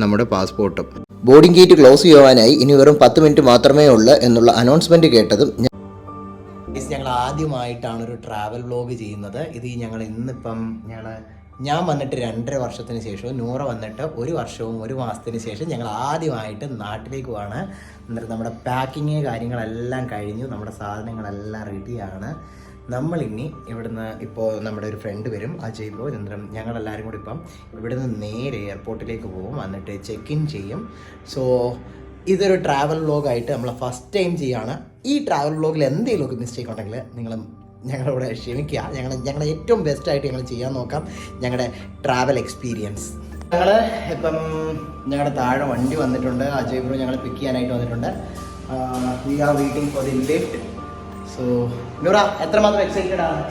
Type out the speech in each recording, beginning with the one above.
നമ്മുടെ പാസ്പോർട്ടും. Boarding gate close ചെയ്യുവാനായി ഇനി വെറും പത്ത് മിനിറ്റ് മാത്രമേ ഉള്ളൂ എന്നുള്ള അനൗൺസ്മെന്റ് കേട്ടതും ഞങ്ങൾ ആദ്യമായിട്ടാണ് ഒരു ട്രാവൽ വ്ലോഗ് ചെയ്യുന്നത്. ഇത് ഞങ്ങൾ ഇന്നിപ്പം ഞങ്ങൾ ഞാൻ വന്നിട്ട് രണ്ടര വർഷത്തിന് ശേഷവും നൂറ് വന്നിട്ട് ഒരു വർഷവും ഒരു മാസത്തിന് ശേഷം ഞങ്ങൾ ആദ്യമായിട്ട് നാട്ടിലേക്ക് പോവാണ്. എന്നിട്ട് നമ്മുടെ പാക്കിങ് കാര്യങ്ങളെല്ലാം കഴിഞ്ഞു. നമ്മുടെ സാധനങ്ങളെല്ലാം റെഡിയാണ് നമ്മളിനി ഇവിടുന്ന് ഇപ്പോൾ നമ്മുടെ ഒരു ഫ്രണ്ട് വരും അജയ് ബ്രോ ചന്ദ്രൻ ഞങ്ങളെല്ലാവരും കൂടി ഇപ്പം ഇവിടുന്ന് നേരെ എയർപോർട്ടിലേക്ക് പോകും എന്നിട്ട് ചെക്ക് ഇൻ ചെയ്യും. സോ ഇതൊരു ട്രാവൽ വ്ലോഗായിട്ട് നമ്മൾ ഫസ്റ്റ് ടൈം ചെയ്യാണ്. ഈ ട്രാവൽ വ്ലോഗിൽ എന്തെങ്കിലുമൊക്കെ മിസ്റ്റേക്ക് ഉണ്ടെങ്കിൽ നിങ്ങൾ ഞങ്ങളോട് ക്ഷമിക്കുക. ഞങ്ങൾ ഞങ്ങളുടെ ഏറ്റവും ബെസ്റ്റായിട്ട് ഞങ്ങൾ ചെയ്യാൻ നോക്കാം. ഞങ്ങളുടെ ട്രാവൽ എക്സ്പീരിയൻസ് ഞങ്ങൾ ഇപ്പം ഞങ്ങളുടെ താഴെ വണ്ടി വന്നിട്ടുണ്ട്. അജയ് ബ്രോ ഞങ്ങൾ പിക്ക് ചെയ്യാനായിട്ട് വന്നിട്ടുണ്ട്. We are waiting for the lift so Noora എത്രമാത്രം എക്സൈറ്റഡ് ആണ്?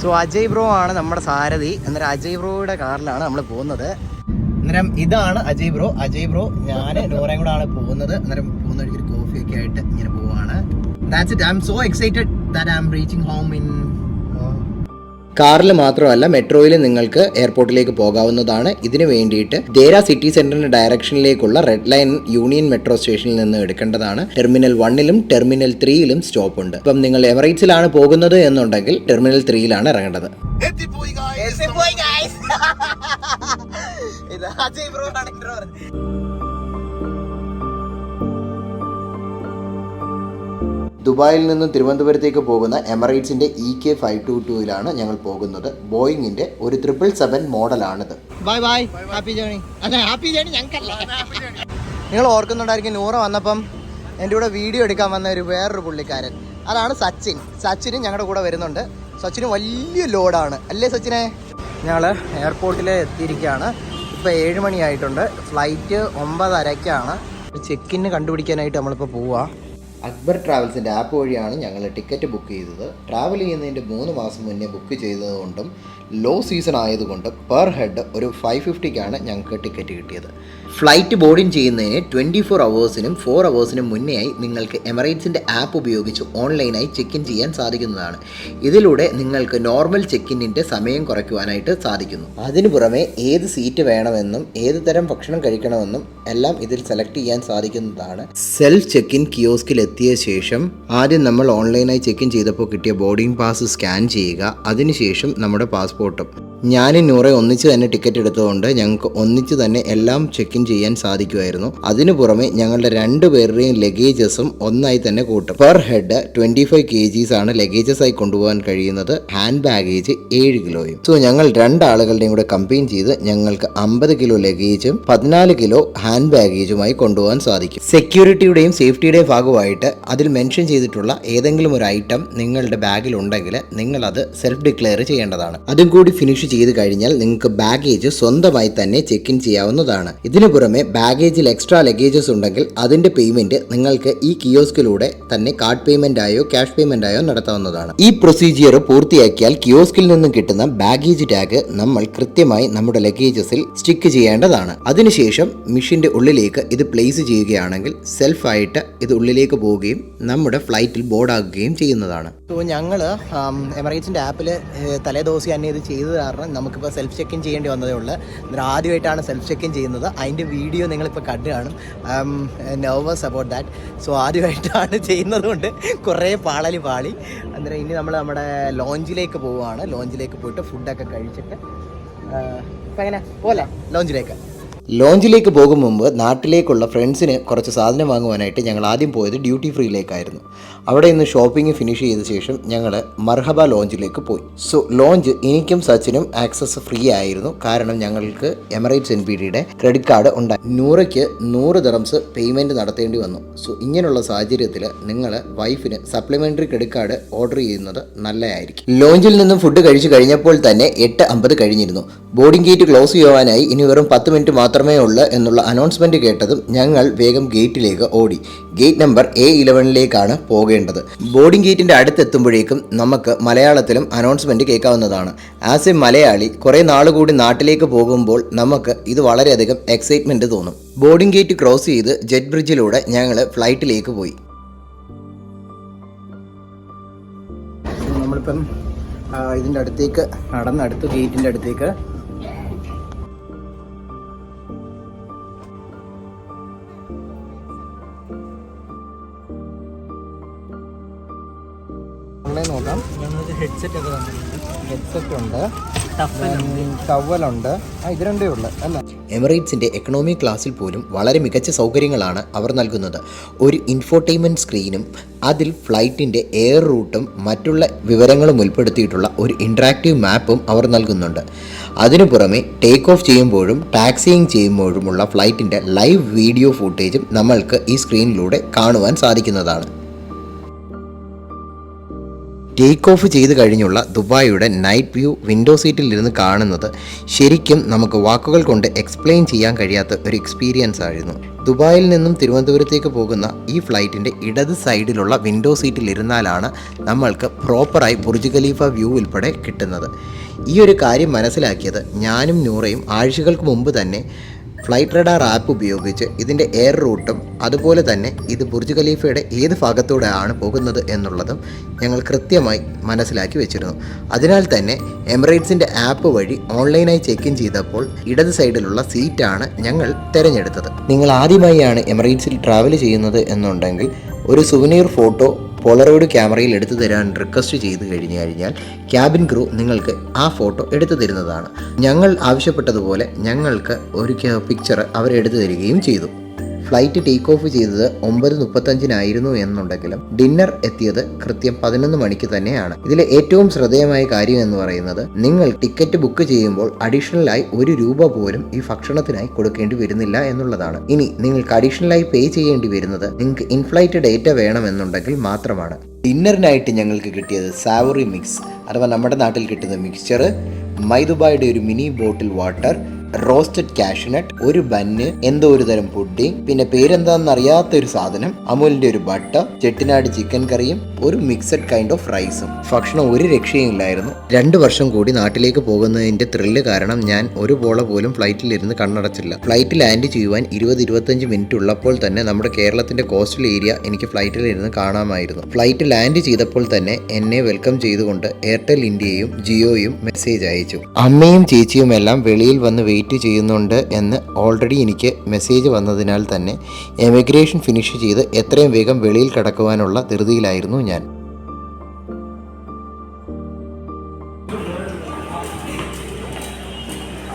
സോ അജയ് ബ്രോ ആണ് നമ്മുടെ സാരഥി. അന്നേരം അജയ് ബ്രോയുടെ കാറിലാണ് നമ്മൾ പോകുന്നത്. അന്നേരം ഇതാണ് അജയ് ബ്രോ അജയ് ബ്രോ ഞാൻ നൂറയും കൂടെ ആണ് പോകുന്നത്. അന്നേരം പോകുന്ന വഴിക്ക് ഒരു കോഫി ഒക്കെ ആയിട്ട് ഇങ്ങനെ പോവാണ്. That's it I'm so excited that I'm reaching home in കാറിൽ മാത്രമല്ല മെട്രോയിൽ നിങ്ങൾക്ക് എയർപോർട്ടിലേക്ക് പോകാവുന്നതാണ്. ഇതിനു വേണ്ടിയിട്ട് ദേര സിറ്റി സെന്ററിന്റെ ഡയറക്ഷനിലേക്കുള്ള റെഡ് ലൈൻ യൂണിയൻ മെട്രോ സ്റ്റേഷനിൽ നിന്ന് എടുക്കേണ്ടതാണ്. ടെർമിനൽ വണ്ണിലും ടെർമിനൽ ത്രീയിലും സ്റ്റോപ്പ് ഉണ്ട് ഇപ്പം നിങ്ങൾ എമറേറ്റ്സിലാണ് പോകുന്നത് എന്നുണ്ടെങ്കിൽ ടെർമിനൽ ത്രീയിലാണ് ഇറങ്ങേണ്ടത്. ദുബായിൽ നിന്നും തിരുവനന്തപുരത്തേക്ക് പോകുന്ന എമറേറ്റ്സിന്റെ ഇ കെ ഫൈവ് ടു ടൂയിലാണ് ഞങ്ങൾ പോകുന്നത്. ബോയിങ്ങിന്റെ ഒരു ട്രിപ്പിൾ സെവൻ മോഡലാണിത്. ബൈ ബൈ ഹാപ്പി ജേണി അതെ ഹാപ്പി ജേണി ഞങ്ങൾക്കല്ലേ. നിങ്ങൾ ഓർക്കുന്നുണ്ടായിരിക്കും നൂറ വന്നപ്പം എന്റെ കൂടെ വീഡിയോ എടുക്കാൻ വന്ന ഒരു വേറൊരു പുള്ളിക്കാരൻ. അതാണ് സച്ചിൻ. സച്ചിനും ഞങ്ങളുടെ കൂടെ വരുന്നുണ്ട്. സച്ചിന് വലിയ ലോഡാണ്. അല്ലേ സച്ചിനെ? ഞങ്ങൾ എയർപോർട്ടിൽ എത്തിയിരിക്കുകയാണ്. ഇപ്പോൾ ഏഴ് മണിയായിട്ടുണ്ട്. ഫ്ലൈറ്റ് ഒമ്പതരയ്ക്കാണ് ചെക്കിന് കണ്ടുപിടിക്കാനായിട്ട് നമ്മളിപ്പോൾ പോവുക അക്ബർ ട്രാവൽസിന്റെ ആപ്പ് വഴിയാണ് ഞങ്ങൾ ടിക്കറ്റ് ബുക്ക് ചെയ്തത്. ട്രാവൽ ചെയ്യുന്നതിന്റെ മൂന്ന് മാസം മുന്നേ ബുക്ക് ചെയ്തതുകൊണ്ടും ലോ സീസൺ ആയതുകൊണ്ട് പെർ ഹെഡ് ഒരു ഫൈവ് ഫിഫ്റ്റിക്കാണ് ഞങ്ങൾക്ക് ടിക്കറ്റ് കിട്ടിയത്. ഫ്ലൈറ്റ് ബോർഡിംഗ് ചെയ്യുന്നതിന് ട്വന്റി ഫോർ അവേഴ്സിനും ഫോർ അവേഴ്സിനും മുന്നേയായി നിങ്ങൾക്ക് എമറേറ്റ്സിന്റെ ആപ്പ് ഉപയോഗിച്ച് ഓൺലൈനായി ചെക്ക് ഇൻ ചെയ്യാൻ സാധിക്കുന്നതാണ്. ഇതിലൂടെ നിങ്ങൾക്ക് നോർമൽ ചെക്ക് ഇന്നിന്റെ സമയം കുറയ്ക്കുവാനായിട്ട് സാധിക്കുന്നു. അതിനു പുറമെ ഏത് സീറ്റ് വേണമെന്നും ഏത് തരം ഭക്ഷണം കഴിക്കണമെന്നും എല്ലാം ഇതിൽ സെലക്ട് ചെയ്യാൻ സാധിക്കുന്നതാണ്. സെൽഫ് ചെക്ക് ഇൻ കിയോസ്കിൽ എത്തിയ ശേഷം ആദ്യം നമ്മൾ ഓൺലൈനായി ചെക്ക് ഇൻ ചെയ്തപ്പോൾ കിട്ടിയ ബോർഡിംഗ് പാസ് സ്കാൻ ചെയ്യുക. അതിനുശേഷം നമ്മുടെ പാസ്പോർട്ടും ഞാനും നൂറെ ഒന്നിച്ച് തന്നെ ടിക്കറ്റ് എടുത്തതുകൊണ്ട് ഞങ്ങൾക്ക് ഒന്നിച്ച് തന്നെ എല്ലാം ചെക്ക് ഇൻ ചെയ്യാൻ സാധിക്കുമായിരുന്നു. അതിനു പുറമെ ഞങ്ങളുടെ രണ്ടുപേരുടെയും ലഗേജസും ഒന്നായി തന്നെ കൂട്ടും. Per head twenty five K Gs ആണ് ലഗേജസ് ആയി കൊണ്ടുപോകാൻ കഴിയുന്നത്. ഹാൻഡ് ബാഗേജ് ഏഴ് കിലോയും സോ ഞങ്ങൾ രണ്ടാളുകളുടെയും കൂടെ കമ്പൈൻ ചെയ്ത് ഞങ്ങൾക്ക് അമ്പത് കിലോ ലഗേജും പതിനാല് കിലോ ഹാൻഡ് ബാഗേജുമായി കൊണ്ടുപോകാൻ സാധിക്കും. സെക്യൂരിറ്റിയുടെയും സേഫ്റ്റിയുടെയും ഭാഗമായിട്ട് അതിൽ മെൻഷൻ ചെയ്തിട്ടുള്ള ഏതെങ്കിലും ഒരു ഐറ്റം നിങ്ങളുടെ ബാഗിൽ ഉണ്ടെങ്കിൽ നിങ്ങൾ അത് സെൽഫ് ഡിക്ലെയർ ചെയ്യേണ്ടതാണ്. അതും കൂടി ഫിനിഷ് ചെയ്ത് കഴിഞ്ഞാൽ നിങ്ങൾക്ക് ബാഗേജ് സ്വന്തമായി തന്നെ ചെക്ക് ഇൻ ചെയ്യാവുന്നതാണ്. ഇതിനു പുറമെ ബാഗേജിൽ എക്സ്ട്രാ ലഗേജസ് ഉണ്ടെങ്കിൽ അതിന്റെ പേയ്മെന്റ് നിങ്ങൾക്ക് ഈ കിയോസ്കിലൂടെ തന്നെ കാർഡ് പേയ്മെന്റ് ആയോ ക്യാഷ് പേയ്മെന്റ് ആയോ നടത്താവുന്നതാണ്. ഈ പ്രൊസീജിയർ പൂർത്തിയാക്കിയാൽ കിയോസ്കിൽ നിന്നും കിട്ടുന്ന ബാഗേജ് ടാഗ് നമ്മൾ കൃത്യമായി നമ്മുടെ ലഗേജസിൽ സ്റ്റിക്ക് ചെയ്യേണ്ടതാണ്. അതിനുശേഷം മെഷീന്റെ ഉള്ളിലേക്ക് ഇത് പ്ലേസ് ചെയ്യുകയാണെങ്കിൽ സെൽഫായിട്ട് ഇത് ഉള്ളിലേക്ക് പോവുകയും നമ്മുടെ ഫ്ലൈറ്റിൽ ബോർഡാകുകയും ചെയ്യുന്നതാണ്. സോ ഞങ്ങൾ എമറേറ്റ്സിന്റെ ആപ്പിൽ തലേദിവസം തന്നെ ഇത് ചെയ്ത് നമുക്കിപ്പോൾ സെൽഫ് ചെക്ക് ഇൻ ചെയ്യേണ്ടി വന്നതേ ഉള്ളൂ. ആദ്യമായിട്ടാണ് സെൽഫ് ചെക്ക് ഇൻ ചെയ്യുന്നത്. അതിന്റെ വീഡിയോ നിങ്ങളിപ്പോൾ കണ്ടു കാണും. I'm nervous about that so ആദ്യമായിട്ടാണ് ചെയ്യുന്നത് കൊണ്ട് കുറേ പാളലി പാളി. അന്നേരം ഇനി നമ്മൾ നമ്മുടെ ലോഞ്ചിലേക്ക് പോവുകയാണ്. ലോഞ്ചിലേക്ക് പോയിട്ട് ഫുഡൊക്കെ കഴിച്ചിട്ട് എങ്ങനെ? പോലെ ലോഞ്ചിലേക്ക് ലോഞ്ചിലേക്ക് പോകും മുമ്പ് നാട്ടിലേക്കുള്ള ഫ്രണ്ട്സിന് കുറച്ച് സാധനം വാങ്ങുവാനായിട്ട് ഞങ്ങൾ ആദ്യം പോയത് ഡ്യൂട്ടി ഫ്രീയിലേക്കായിരുന്നു. അവിടെ നിന്ന് ഷോപ്പിംഗ് ഫിനിഷ് ചെയ്ത ശേഷം ഞങ്ങൾ മർഹബ ലോഞ്ചിലേക്ക് പോയി. സോ ലോഞ്ച് എനിക്കും സച്ചിനും ആക്സസ് ഫ്രീ ആയിരുന്നു. കാരണം ഞങ്ങൾക്ക് എമറേറ്റ്സ് എൻ പി ഡിയുടെ ക്രെഡിറ്റ് കാർഡ് ഉണ്ടായി. നൂറയ്ക്ക് നൂറ് ദറംസ് പേയ്മെന്റ് നടത്തേണ്ടി വന്നു. സോ ഇങ്ങനെയുള്ള സാഹചര്യത്തിൽ നിങ്ങൾ വൈഫിന് സപ്ലിമെന്ററി ക്രെഡിറ്റ് കാർഡ് ഓർഡർ ചെയ്യുന്നത് നല്ലതായിരിക്കും. ലോഞ്ചിൽ നിന്നും ഫുഡ് കഴിച്ചു കഴിഞ്ഞപ്പോൾ തന്നെ എട്ട് അമ്പത് കഴിഞ്ഞിരുന്നു. ബോർഡിംഗ് ഗേറ്റ് ക്ലോസ് ചെയ്യുവാനായി ഇനി വെറും പത്ത് മിനിറ്റ് മാത്രമേ ഉള്ളൂ എന്നുള്ള അനൗൺസ്മെന്റ് കേട്ടതും ഞങ്ങൾ വേഗം ഗേറ്റിലേക്ക് ഓടി. ഗേറ്റ് നമ്പർ എ ഇലവനിലേക്കാണ് പോകേണ്ടത്. ബോർഡിംഗ് ഗേറ്റിന്റെ അടുത്തെത്തുമ്പോഴേക്കും നമുക്ക് മലയാളത്തിലും അനൗൺസ്മെന്റ് കേൾക്കാവുന്നതാണ്. ആസ് എ മലയാളി കുറേ നാളുകൂടി നാട്ടിലേക്ക് പോകുമ്പോൾ നമുക്ക് ഇത് വളരെയധികം എക്സൈറ്റ്മെന്റ് തോന്നും. ബോർഡിംഗ് ഗേറ്റ് ക്രോസ് ചെയ്ത് ജെറ്റ് ബ്രിഡ്ജിലൂടെ ഞങ്ങൾ ഫ്ലൈറ്റിലേക്ക് പോയി. നമ്മളിപ്പം ഇതിന്റെ അടുത്തേക്ക് നടന്നടുത്ത് ഗേറ്റിന്റെ അടുത്തേക്ക് ഹെഡ്സെറ്റ് ഒക്കെ ഹെഡ്സെറ്റ് ഉണ്ട്. ടഫലുണ്ട് ടവലുണ്ട് ആ ഇത് രണ്ടേ ഉള്ളു അല്ല? എമിറേറ്റ്സിന്റെ എക്കണോമി ക്ലാസ്സിൽ പോലും വളരെ മികച്ച സൗകര്യങ്ങളാണ് അവർ നൽകുന്നത്. ഒരു ഇൻഫോർടൈൻമെന്റ് സ്ക്രീനും അതിൽ ഫ്ലൈറ്റിന്റെ എയർ റൂട്ടും മറ്റുള്ള വിവരങ്ങളും ഉൾപ്പെടുത്തിയിട്ടുള്ള ഒരു ഇൻട്രാക്റ്റീവ് മാപ്പും അവർ നൽകുന്നുണ്ട്. അതിനു പുറമെ ടേക്ക് ഓഫ് ചെയ്യുമ്പോഴും ടാക്സിയിങ് ചെയ്യുമ്പോഴുമുള്ള ഫ്ലൈറ്റിന്റെ ലൈവ് വീഡിയോ ഫുട്ടേജും നമ്മൾക്ക് ഈ സ്ക്രീനിലൂടെ കാണുവാൻ സാധിക്കുന്നതാണ്. ടേക്ക് ഓഫ് ചെയ്ത് കഴിഞ്ഞുള്ള ദുബായിയുടെ നൈറ്റ് വ്യൂ വിൻഡോ സീറ്റിൽ ഇരുന്ന് കാണുന്നത് ശരിക്കും നമുക്ക് വാക്കുകൾ കൊണ്ട് എക്സ്പ്ലെയിൻ ചെയ്യാൻ കഴിയാത്ത ഒരു എക്സ്പീരിയൻസ് ആയിരുന്നു. ദുബായിൽ നിന്നും തിരുവനന്തപുരത്തേക്ക് പോകുന്ന ഈ ഫ്ലൈറ്റിന്റെ ഇടത് സൈഡിലുള്ള വിൻഡോ സീറ്റിൽ ഇരുന്നാലാണ് നമ്മൾക്ക് പ്രോപ്പറായി ബുർജ് ഖലീഫ വ്യൂ ഉൾപ്പെടെ കിട്ടുന്നത്. ഈ ഒരു കാര്യം മനസ്സിലാക്കിയത് ഞാനും നൂറയും ആഴ്ചകൾക്ക് മുമ്പ് തന്നെ ഫ്ലൈറ്റ് റഡാർ ആപ്പ് ഉപയോഗിച്ച് ഇതിന്റെ എയർ റൂട്ടും അതുപോലെ തന്നെ ഇത് ബുർജ് ഖലീഫയുടെ ഏത് ഭാഗത്തൂടെയാണ് പോകുന്നത് എന്നുള്ളതും ഞങ്ങൾ കൃത്യമായി മനസ്സിലാക്കി വെച്ചിരുന്നു. അതിനാൽ തന്നെ എമിറേറ്റ്സിന്റെ ആപ്പ് വഴി ഓൺലൈനായി ചെക്ക് ഇൻ ചെയ്തപ്പോൾ ഇടത് സൈഡിലുള്ള സീറ്റാണ് ഞങ്ങൾ തിരഞ്ഞെടുത്തത്. നിങ്ങൾ ആദ്യമായാണ് എമിറേറ്റ്സിൽ ട്രാവൽ ചെയ്യുന്നത് എന്നുണ്ടെങ്കിൽ ഒരു സുവനീർ ഫോട്ടോ പോളറോയിഡ് ക്യാമറയിൽ എടുത്തു തരാൻ റിക്വസ്റ്റ് ചെയ്തു കഴിഞ്ഞു കഴിഞ്ഞാൽ ക്യാബിൻ ക്രൂ നിങ്ങൾക്ക് ആ ഫോട്ടോ എടുത്തു തരുന്നതാണ്. ഞങ്ങൾ ആവശ്യപ്പെട്ടതുപോലെ ഞങ്ങൾക്ക് ഒരു പിക്ചർ അവരെടുത്തു തരികയും ചെയ്തു. ഫ്ലൈറ്റ് ടേക്ക് ഓഫ് ചെയ്തത് ഒമ്പത് മുപ്പത്തഞ്ചിനായിരുന്നു എന്നുണ്ടെങ്കിലും ഡിന്നർ എത്തിയത് കൃത്യം പതിനൊന്ന് മണിക്ക് തന്നെയാണ്. ഇതിലെ ഏറ്റവും ശ്രദ്ധേയമായ കാര്യം എന്ന് പറയുന്നത് നിങ്ങൾ ടിക്കറ്റ് ബുക്ക് ചെയ്യുമ്പോൾ അഡീഷണൽ ആയി ഒരു രൂപ പോലും ഈ ഭക്ഷണത്തിനായി കൊടുക്കേണ്ടി വരുന്നില്ല എന്നുള്ളതാണ്. ഇനി നിങ്ങൾക്ക് അഡീഷണൽ ആയി പേ ചെയ്യേണ്ടി വരുന്നത് നിങ്ങൾക്ക് ഇൻഫ്ലൈറ്റ് ഡേറ്റ വേണമെന്നുണ്ടെങ്കിൽ മാത്രമാണ്. ഡിന്നറിനായിട്ട് ഞങ്ങൾക്ക് കിട്ടിയത് സാവറി മിക്സ് അഥവാ നമ്മുടെ നാട്ടിൽ കിട്ടുന്ന മിക്സ്ചർ മൈദുബായുടെ ഒരു mini bottle water roasted cashew nut ഒരു ബന്ന് എന്തോ ഒരു തരം പുഡിംഗ് പിന്നെ പേരെന്താണെന്ന് അറിയാത്ത ഒരു സാധനം അമൂലിന്റെ ഒരു ബട്ട ചെട്ടിനാട് ചിക്കൻ കറിയും ഒരു മിക്സഡ് കൈൻഡ് ഓഫ് റൈസും ഭക്ഷണം ഒരു രക്ഷയും ഇല്ലായിരുന്നു. രണ്ട് വർഷം കൂടി നാട്ടിലേക്ക് പോകുന്നതിന്റെ ത്രില്ല് കാരണം ഞാൻ ഒരു പോള പോലും ഫ്ലൈറ്റിൽ ഇരുന്ന് കണ്ണടച്ചില്ല. ഫ്ലൈറ്റ് ലാൻഡ് ചെയ്യുവാൻ ഇരുപത് ഇരുപത്തഞ്ച് മിനിറ്റ് ഉള്ളപ്പോൾ തന്നെ നമ്മുടെ കേരളത്തിന്റെ കോസ്റ്റൽ ഏരിയ എനിക്ക് ഫ്ലൈറ്റിൽ ഇരുന്ന് കാണാമായിരുന്നു. ഫ്ലൈറ്റ് ലാൻഡ് ചെയ്തപ്പോൾ തന്നെ എന്നെ വെൽക്കം ചെയ്തുകൊണ്ട് എയർടെൽ ഇന്ത്യയും ജിയോയും മെസ്സേജ് അയച്ചു. അമ്മയും ചേച്ചിയും എല്ലാം വെളിയിൽ വന്ന് വെയിറ്റ് ചെയ്യുന്നുണ്ട് എന്ന് ഓൾറെഡി എനിക്ക് മെസ്സേജ് വന്നതിനാൽ തന്നെ എമിഗ്രേഷൻ ഫിനിഷ് ചെയ്ത് എത്രയും വേഗം വെളിയിൽ കടക്കുവാനുള്ള ധൃതിയിലായിരുന്നു ഞാൻ.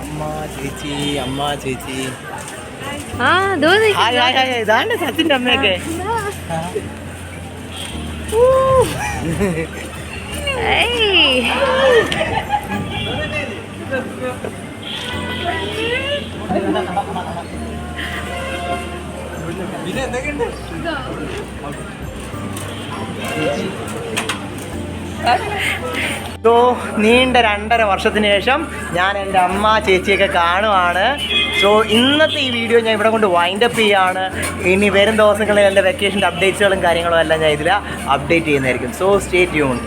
അമ്മ ചേച്ചി അമ്മ ചേച്ചി. സോ നീണ്ട രണ്ടര വർഷത്തിന് ശേഷം ഞാൻ എന്റെ അമ്മ ചേച്ചിയൊക്കെ കാണുവാണ്. സോ ഇന്നത്തെ ഈ വീഡിയോ ഞാൻ ഇവിടെ കൊണ്ട് വൈൻഡ് അപ്പ് ചെയ്യാണ്. ഇനി വരും ദിവസങ്ങളിൽ എന്റെ വെക്കേഷന്റെ അപ്ഡേറ്റ്സുകളും കാര്യങ്ങളും എല്ലാം ഞാൻ ഇതിൽ അപ്ഡേറ്റ് ചെയ്യുന്നതായിരിക്കും. So stay tune